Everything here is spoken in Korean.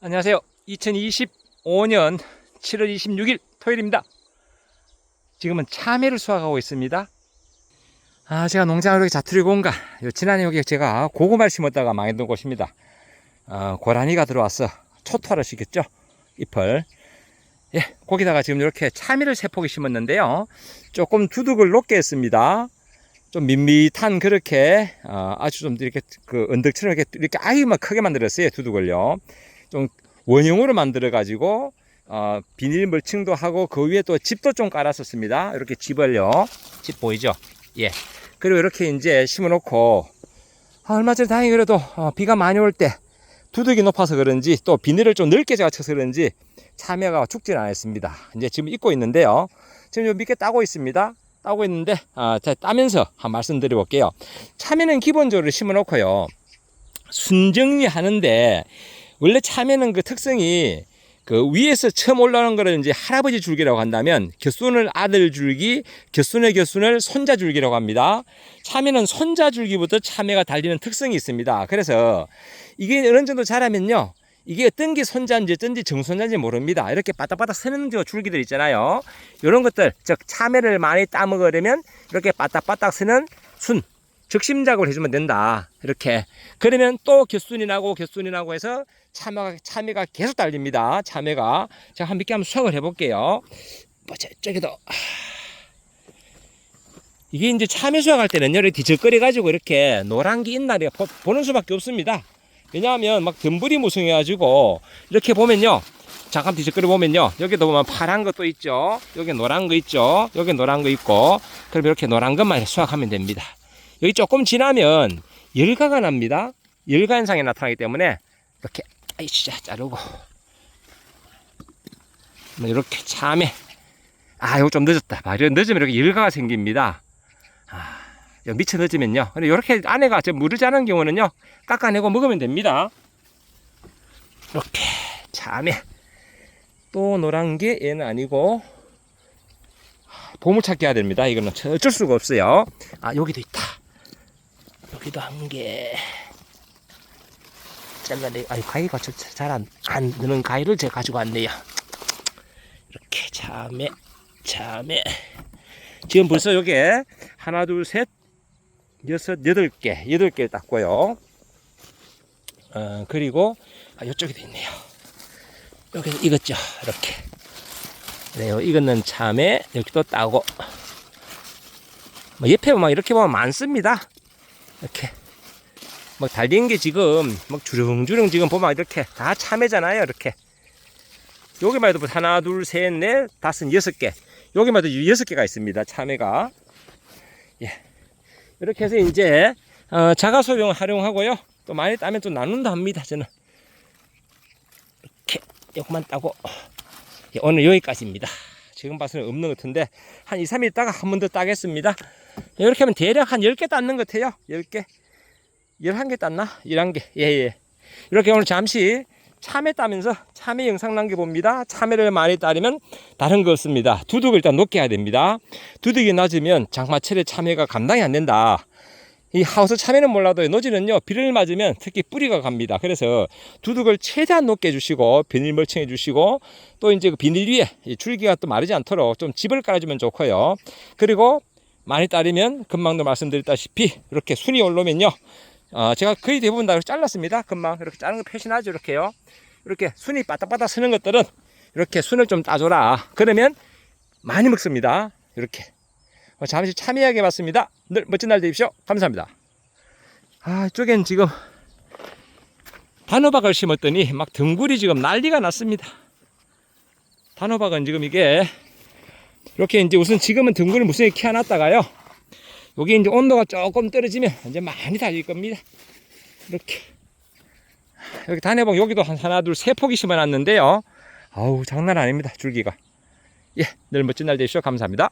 안녕하세요. 2025년 7월 26일 토요일입니다. 지금은 참외를 수확하고 있습니다. 아, 제가 농장을 이렇게 자투리고 온가. 요 지난해 여기 제가 고구마를 심었다가 망했던 곳입니다. 어, 고라니가 들어와서 초토화를 시켰죠. 잎을. 예, 거기다가 지금 이렇게 참외를 세 포기 심었는데요. 조금 두둑을 높게 했습니다. 좀 밋밋한 그렇게 어, 아주 좀 이렇게 그 언덕처럼 이렇게 이렇게 아유 막 크게 만들었어요 두둑을요. 좀 원형으로 만들어 가지고 어, 비닐 멀칭도 하고 그 위에 또 집도 좀 깔았었습니다. 이렇게 집을요. 집 보이죠? 예. 그리고 이렇게 이제 심어놓고 아, 얼마 전에 다행히 그래도 어, 비가 많이 올 때 두둑이 높아서 그런지 또 비닐을 좀 넓게 제가 쳐서 그런지 참외가 죽지는 않았습니다. 이제 지금 익고 있는데요. 지금 좀 밑에 따고 있습니다. 따고 있는데 아, 자 따면서 한 말씀 드려볼게요. 참외는 기본적으로 심어놓고요. 순정리 하는데 원래 참외는 그 특성이 그 위에서 처음 올라오는 거를 이제 할아버지 줄기라고 한다면 곁순을 아들 줄기, 곁순의 곁순을 손자 줄기라고 합니다. 참외는 손자 줄기부터 참외가 달리는 특성이 있습니다. 그래서 이게 어느 정도 자라면요. 이게 어떤 게 손자인지 어쩐지 정손자인지 모릅니다. 이렇게 바닥바닥 서는 저 줄기들 있잖아요. 이런 것들, 즉 참외를 많이 따먹으려면 이렇게 바닥바닥 서는 순, 적심작업을 해주면 된다. 이렇게. 그러면 또 곁순이 나고 곁순이 나고 해서 참외가, 참외가 계속 달립니다. 참외가. 제가 한 몇 개 한번 수확을 해볼게요. 뭐, 저쪽에도. 아. 이게 이제 참외 수확할 때는 이렇게 뒤적거려가지고 이렇게 노란 게 있나 보- 보는 수밖에 없습니다. 왜냐하면 막 덤불이 무성해가지고 이렇게 보면요. 잠깐 뒤적거려 보면요. 여기도 보면 파란 것도 있죠. 여기 노란 거 있죠. 여기 노란 거 있고. 그럼 이렇게 노란 것만 수확하면 됩니다. 여기 조금 지나면 열가가 납니다. 열가 현상이 나타나기 때문에 이렇게 아이씨 자르고 뭐 이렇게 참에 아 이거 좀 늦었다. 말이 늦으면 이렇게 열가가 생깁니다. 아, 미쳐 늦으면요. 근데 이렇게 안에가 좀 무르지 않은 경우는요 깎아내고 먹으면 됩니다. 이렇게 참에 또 노란 게 얘는 아니고 보물찾기 해야 됩니다. 이거는 어쩔 수가 없어요. 아 여기도 있다. 여기도 한 개. 잘라내. 아니 가위가 잘안 안 드는 가위를 제가 가지고 왔네요. 이렇게 참에 참에 지금 벌써 요게 하나 둘 셋 여섯 여덟 개 여덟 개 땄고요. 어 그리고 아, 이쪽에도 있네요. 여기 익었죠. 이렇게. 네요. 익었는 참에 여기 또 따고. 뭐 옆에 막 이렇게 보면 많습니다. 이렇게. 막 달린 게 지금 막 주렁주렁 지금 보면 이렇게 다 참외잖아요. 이렇게. 여기만 해도 뭐 하나, 둘, 셋, 넷, 다섯, 여섯 개. 여기만 해도 여섯 개가 있습니다. 참외가. 예. 이렇게 해서 이제 어, 자가 소비용 활용하고요. 또 많이 따면 또 나눈다 합니다. 저는. 이렇게 요것만 따고 예, 오늘 여기까지입니다. 지금 봐서는 없는 것 같은데 한 2, 3일 있다가 한 번 더 따겠습니다. 이렇게 하면 대략 한 10개 땄는 것 같아요. 10개. 11개 땄나? 11개. 예, 예. 이렇게 오늘 잠시 참외 따면서 참외 영상 남겨봅니다. 참외를 많이 따르면 다른 거 없습니다. 두둑을 일단 높게 해야 됩니다. 두둑이 낮으면 장마철에 참외가 감당이 안 된다. 이 하우스 참외는 몰라도 노지는요 비를 맞으면 특히 뿌리가 갑니다. 그래서 두둑을 최대한 높게 해주시고 비닐 멀칭해 주시고 또 이제 그 비닐 위에 이 줄기가 또 마르지 않도록 좀 집을 깔아주면 좋고요. 그리고 많이 따르면 금방도 말씀드렸다시피 이렇게 순이 올라오면요 어, 제가 거의 대부분 다 잘랐습니다. 금방 이렇게 자른 거 표시나죠 이렇게요. 이렇게 순이 바닥바닥 서는 것들은 이렇게 순을 좀 따줘라. 그러면 많이 먹습니다. 이렇게. 어, 잠시 참여하게 봤습니다. 늘 멋진 날 되십시오. 감사합니다. 아, 이쪽엔 지금 단호박을 심었더니 막 등굴이 지금 난리가 났습니다. 단호박은 지금 이게 이렇게 이제 우선 지금은 등굴을 무슨 키워놨다가요. 여기 이제 온도가 조금 떨어지면 이제 많이 달릴 겁니다. 이렇게. 여기 단호박 여기도 한 하나, 둘, 세 폭이 심어놨는데요. 아우, 장난 아닙니다. 줄기가. 예, 늘 멋진 날 되십시오. 감사합니다.